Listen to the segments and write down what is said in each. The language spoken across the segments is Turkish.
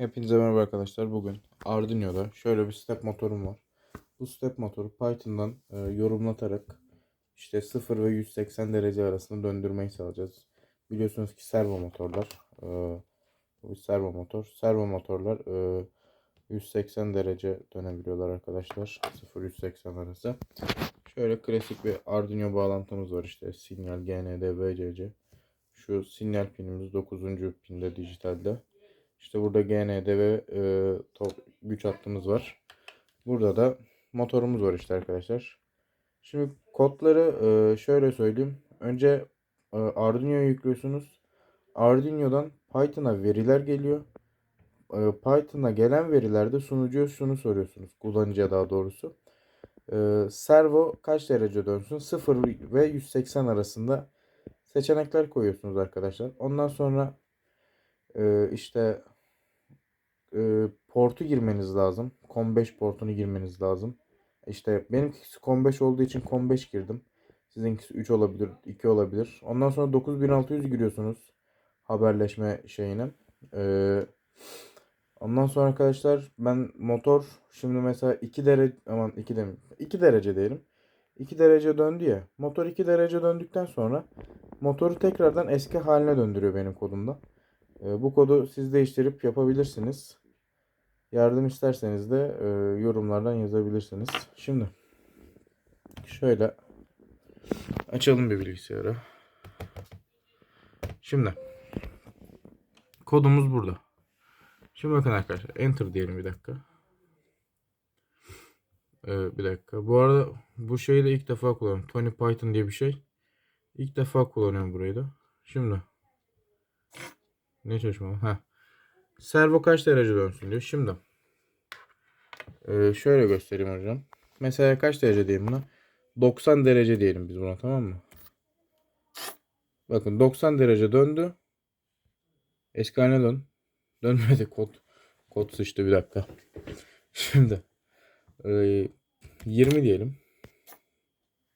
Hepinize merhaba arkadaşlar. Bugün Arduino'da şöyle bir step motorum var. Bu step motoru Python'dan e, yorumlatarak işte 0 ve 180 derece arasında döndürmeyi sağlayacağız. Biliyorsunuz ki servo motorlar. E, bu bir servo motor. Servo motorlar e, 180 derece dönebiliyorlar arkadaşlar. 0-180 arası. Şöyle klasik bir Arduino bağlantımız var işte. Sinyal GND VCC. Şu sinyal pinimiz 9. pinde dijitalde. İşte burada GND ve e, top, güç hattımız var. Burada da motorumuz var işte arkadaşlar. Şimdi kodları e, şöyle söyleyeyim. Önce e, Arduino'ya yüklüyorsunuz. Arduino'dan Python'a veriler geliyor. E, Python'a gelen verilerde sunucuya şunu soruyorsunuz. Kullanıcıya daha doğrusu. E, servo kaç derece dönsün? 0 ve 180 arasında seçenekler koyuyorsunuz arkadaşlar. Ondan sonra e, işte e, portu girmeniz lazım. COM5 portunu girmeniz lazım. İşte benimkisi COM5 olduğu için COM5 girdim. Sizinkisi 3 olabilir, 2 olabilir. Ondan sonra 9600 giriyorsunuz haberleşme şeyine. Ee, ondan sonra arkadaşlar ben motor şimdi mesela 2 derece aman 2 dem 2 derece diyelim. 2 derece döndü ya. Motor 2 derece döndükten sonra motoru tekrardan eski haline döndürüyor benim kodumda. Ee, bu kodu siz değiştirip yapabilirsiniz. Yardım isterseniz de e, yorumlardan yazabilirsiniz. Şimdi şöyle açalım bir bilgisayarı. Şimdi kodumuz burada. Şimdi bakın arkadaşlar enter diyelim bir dakika. Ee, bir dakika. Bu arada bu şeyi de ilk defa kullanıyorum. Tony Python diye bir şey. İlk defa kullanıyorum burayı da. Şimdi ne çalışmalı? Ha. Servo kaç derece dönsün diyor. Şimdi ee, şöyle göstereyim hocam. Mesela kaç derece diyeyim buna? 90 derece diyelim biz buna tamam mı? Bakın 90 derece döndü. Eski haline dön. Dönmedi kod. Kod sıçtı bir dakika. Şimdi e, 20 diyelim.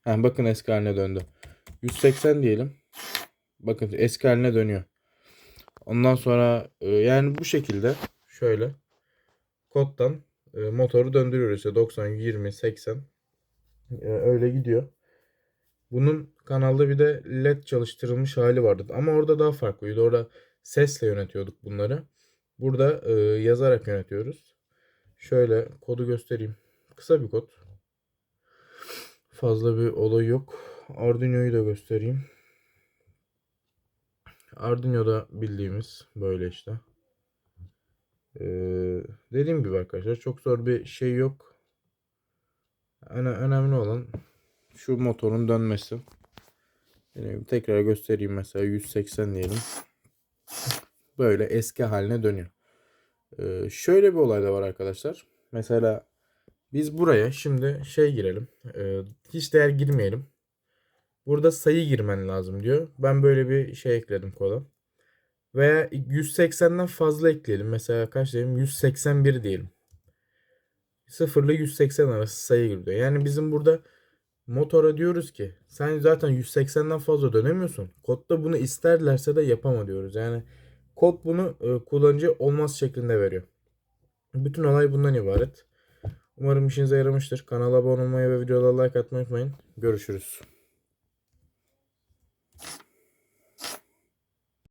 Ha, bakın eski haline döndü. 180 diyelim. Bakın eski haline dönüyor. Ondan sonra e, yani bu şekilde şöyle koddan e, motoru döndürüyoruz. İşte 90, 20, 80 e, öyle gidiyor. Bunun kanalda bir de led çalıştırılmış hali vardı. Ama orada daha farklıydı. Orada sesle yönetiyorduk bunları. Burada e, yazarak yönetiyoruz. Şöyle kodu göstereyim. Kısa bir kod. Fazla bir olay yok. Arduino'yu da göstereyim. Arduino'da bildiğimiz böyle işte. Ee, dediğim gibi arkadaşlar çok zor bir şey yok. Öne, önemli olan şu motorun dönmesi. Yani tekrar göstereyim mesela 180 diyelim. Böyle eski haline dönüyor. Ee, şöyle bir olay da var arkadaşlar. Mesela biz buraya şimdi şey girelim. Ee, hiç değer girmeyelim. Burada sayı girmen lazım diyor. Ben böyle bir şey ekledim koda. Veya 180'den fazla ekleyelim. Mesela kaç diyelim? 181 diyelim. 0 ile 180 arası sayı giriyor. Yani bizim burada motora diyoruz ki sen zaten 180'den fazla dönemiyorsun. Kodda bunu isterlerse de yapama diyoruz. Yani kod bunu e, kullanıcı olmaz şeklinde veriyor. Bütün olay bundan ibaret. Umarım işinize yaramıştır. Kanala abone olmayı ve videolara like atmayı unutmayın. Görüşürüz.